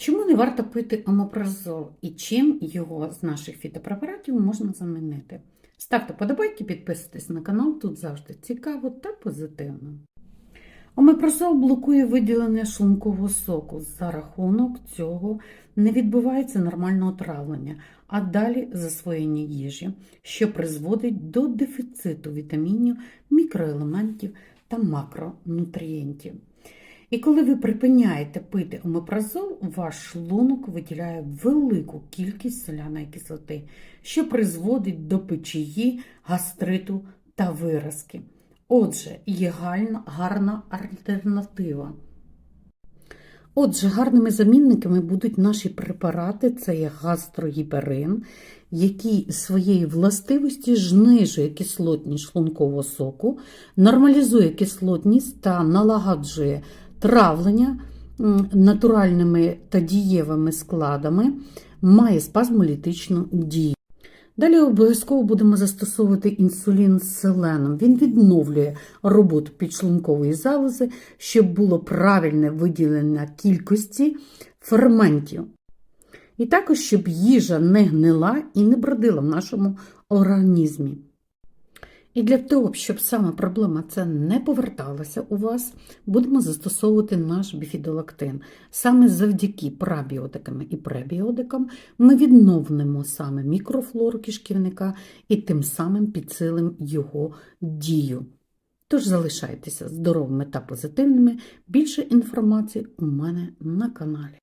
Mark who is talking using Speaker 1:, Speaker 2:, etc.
Speaker 1: Чому не варто пити омопразол і чим його з наших фітопрепаратів можна замінити? Ставте подобайки, підписуйтесь на канал, тут завжди цікаво та позитивно. Омепразол блокує виділення шлункового соку. За рахунок цього не відбувається нормального травлення, а далі засвоєння їжі, що призводить до дефіциту вітамінів, мікроелементів та макронутрієнтів. І коли ви припиняєте пити омепразол, ваш шлунок виділяє велику кількість соляної кислоти, що призводить до печії, гастриту та виразки. Отже, є гарна альтернатива. Отже, гарними замінниками будуть наші препарати, це є гастрогіперин, який своєю властивості знижує кислотність шлункового соку, нормалізує кислотність та налагоджує травлення натуральними та дієвими складами, має спазмолітичну дію. Далі обов'язково будемо застосовувати інсулін з селеном. Він відновлює роботу підшлункової залози, щоб було правильне виділення кількості ферментів. І також, щоб їжа не гнила і не бродила в нашому організмі. І для того, щоб саме проблема ця не поверталася у вас, будемо застосовувати наш біфідолактин. Саме завдяки прабіотикам і пребіотикам ми відновимо саме мікрофлору кишківника і тим самим підсилимо його дію. Тож залишайтеся здоровими та позитивними. Більше інформації у мене на каналі.